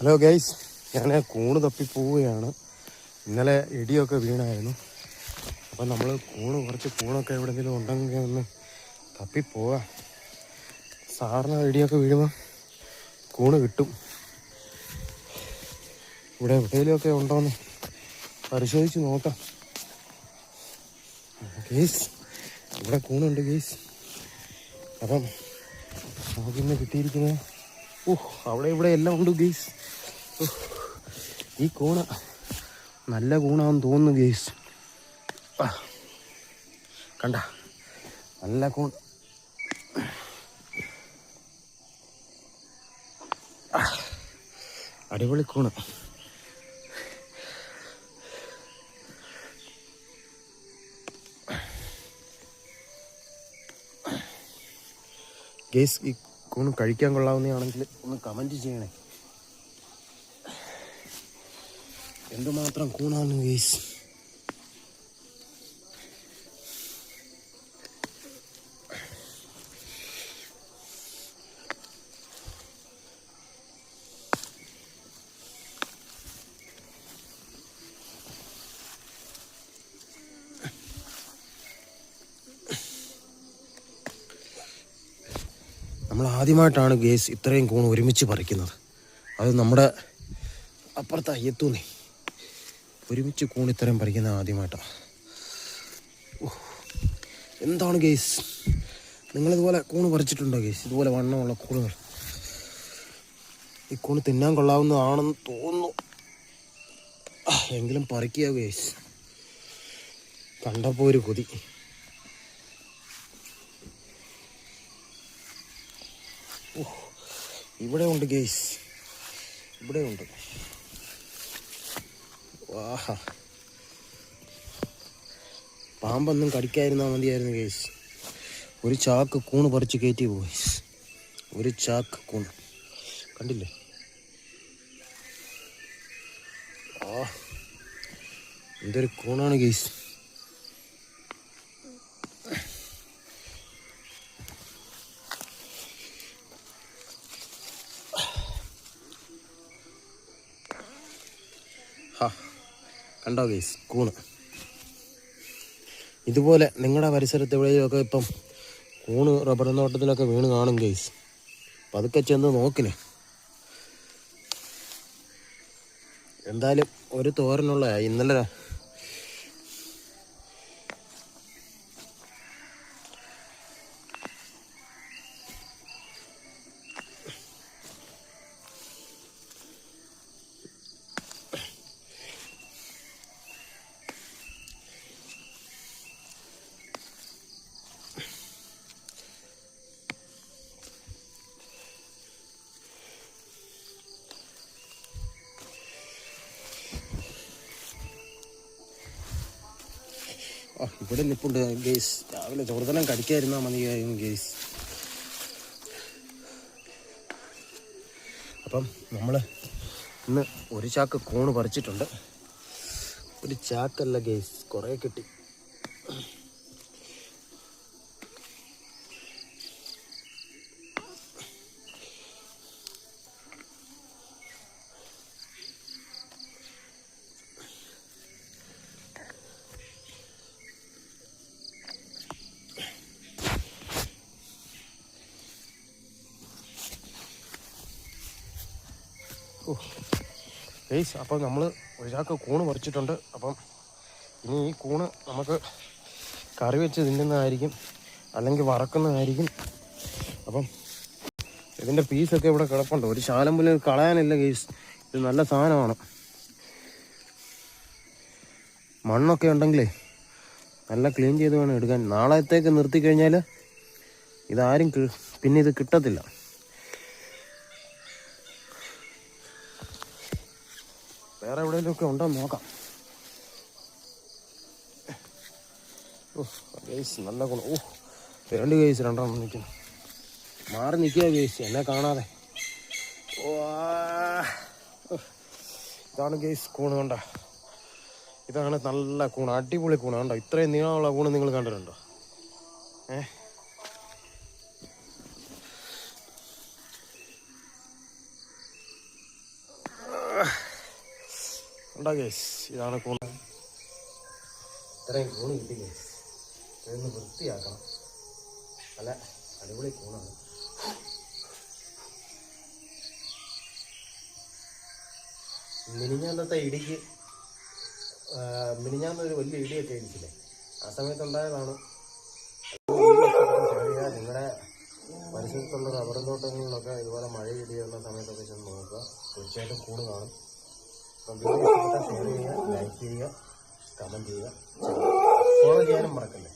Hello guys ഞാൻ കൂണ് തപ്പി പോവുകയാണ്. ഇന്നലെ ഇടിയൊക്കെ വീണായിരുന്നു. അപ്പം നമ്മൾ കൂണ് കുറച്ച് കൂണൊക്കെ എവിടെയെങ്കിലും ഉണ്ടെങ്കിൽ ഒന്ന് തപ്പി പോവാം. സാറിന് ഇടിയൊക്കെ വീഴുമ്പോൾ കൂണ് കിട്ടും. ഇവിടെ എവിടെയെങ്കിലുമൊക്കെ ഉണ്ടോയെന്ന് പരിശോധിച്ച് നോക്കാം. ഗേസ് ഇവിടെ കൂണുണ്ട് ഗേസ് അപ്പം നമുക്കിന്ന് കിട്ടിയിരിക്കുന്നത് ഓ അവിടെ ഇവിടെ എല്ലാം ഉണ്ട് ഗെയ്സ് ഈ കൂണ നല്ല കൂണാന്ന് തോന്നുന്നു ഗെയ്സ് കണ്ട നല്ല കൂൺ. അടിപൊളി കൂണ്. ഗെയ്സ് ഈ കൂണ് കഴിക്കാൻ കൊള്ളാവുന്നതാണെങ്കിൽ ഒന്ന് കമന്റ് ചെയ്യണേ. എന്തുമാത്രം കൂണാണ് ഗേസ് നമ്മൾ ആദ്യമായിട്ടാണ് ഗേസ് ഇത്രയും കൂൺ ഒരുമിച്ച് പറിക്കുന്നത്. അത് നമ്മുടെ അപ്പുറത്ത് അയ്യത്തൂന്നേ. ഒരുമിച്ച് കൂൺ ഇത്രയും പറിക്കുന്നത് ആദ്യമായിട്ടാണ് എന്താണ് ഗേസ്? നിങ്ങളിതുപോലെ കൂണ് പറിച്ചിട്ടുണ്ടോ ഗേസ്? ഇതുപോലെ വണ്ണമുള്ള കൂണുകൾ. ഈ കൂണ് തിന്നാൻ കൊള്ളാവുന്നതാണെന്ന് തോന്നുന്നു. എങ്കിലും പറിക്കുക ഗേസ്. കണ്ടപ്പോൾ ഒരു കൊതി. ഇവിടെ ഉണ്ട് ഗേസ് ഇവിടെ ഉണ്ട്. വാഹാ. പാമ്പൊന്നും കടിക്കാതിരുന്നാൽ മതിയായിരുന്നു ഗേസ് ഒരു ചാക്ക് കൂണ് പറിച്ച് കയറ്റി പോയി. ഒരു ചാക്ക് കൂണ്. കണ്ടില്ലേ? ആ. എന്തൊരു കൂണാണ് ഗേസ് കണ്ടോ ഗൈസ് കൂണ് ഇതുപോലെ നിങ്ങളുടെ പരിസരത്ത് എവിടെയൊക്കെ ഇപ്പം കൂണ് റബ്ബർ തോട്ടത്തിലൊക്കെ വീണ് കാണും ഗൈസ് പതുക്കെ ചെന്ന് നോക്കിനെ. എന്തായാലും ഒരു തോരനുള്ള ഇന്നലെ ഇവിടെ നിപ്പുണ്ട് ഗേസ് രാവിലെ ചോറുതലം കടിക്കാതിരുന്നാൽ മതിയായിരുന്നു ഗേസ് അപ്പം നമ്മൾ ഇന്ന് ഒരു ചാക്ക് കൂണ് പറിച്ചിട്ടുണ്ട്. ഒരു ചാക്കല്ല ഗേസ് കുറേ കിട്ടി. ഗേസ് അപ്പം നമ്മൾ ഒരാൾക്ക് കൂണ് പറിച്ചിട്ടുണ്ട് അപ്പം ഇനി ഈ കൂണ് നമുക്ക് കറി വെച്ച് തിന്നുന്നതായിരിക്കും അല്ലെങ്കിൽ വറക്കുന്നതായിരിക്കും. അപ്പം ഇതിന്റെ പീസൊക്കെ ഇവിടെ കിടപ്പുണ്ട്. ഒരു ശാലം പോലും കളയാനില്ല കേസ് ഇത് നല്ല സാധനമാണ്. മണ്ണൊക്കെ ഉണ്ടെങ്കിലേ നല്ല ക്ലീൻ ചെയ്ത് വേണം എടുക്കാൻ. നാളത്തേക്ക് നിർത്തി കഴിഞ്ഞാൽ ഇതാരും പിന്നെ ഇത് കിട്ടത്തില്ല. വേറെ എവിടെയെങ്കിലുമൊക്കെ ഉണ്ടോ നോക്കാം. ഓ ഗേസ് നല്ല ഗുണം. ഓ രണ്ട് കേസ് രണ്ടെണ്ണം നിൽക്കുന്നു മാറി നിൽക്കുക കേസ് എന്നെ കാണാതെ. ഇതാണ് കേസ് കൂണ് കണ്ട. ഇതാണ് നല്ല കൂണ് അടിപൊളി കൂണ് കണ്ടോ. ഇത്രയും നീളമുള്ള കൂണ് നിങ്ങൾ കണ്ടിട്ടുണ്ടോ? ഏ? ഉണ്ടാ കേസ് ഇതാണ് കൂണ്. ഇത്രയും കൂണ് കിട്ടി കേസ് ഇതൊന്ന് വൃത്തിയാക്കണം. അല്ല അടിപൊളി കൂണാണ്. മിനിഞ്ഞാന്നത്തെ ഇടിക്ക് മിനിഞ്ഞാന്നൊരു വലിയ ഇടിയൊക്കെ ഇടിച്ചില്ലേ ആ സമയത്തുണ്ടായതാണ് നിങ്ങളുടെ പരിസരത്തുള്ള റബ്ബർ തോട്ടങ്ങളിലൊക്കെ ഇതുപോലെ മഴ ഇടിയുള്ള സമയത്തൊക്കെ ചെന്ന് നോക്കുക. തീർച്ചയായിട്ടും കൂട് കാണും. അപ്പം വീഡിയോ ഇഷ്ടപ്പെട്ടാൽ ഷെയർ ചെയ്യുക ലൈക്ക് ചെയ്യുക കമന്റ് ചെയ്യുക ഫോളോ ചെയ്യാനും മറക്കല്ലേ?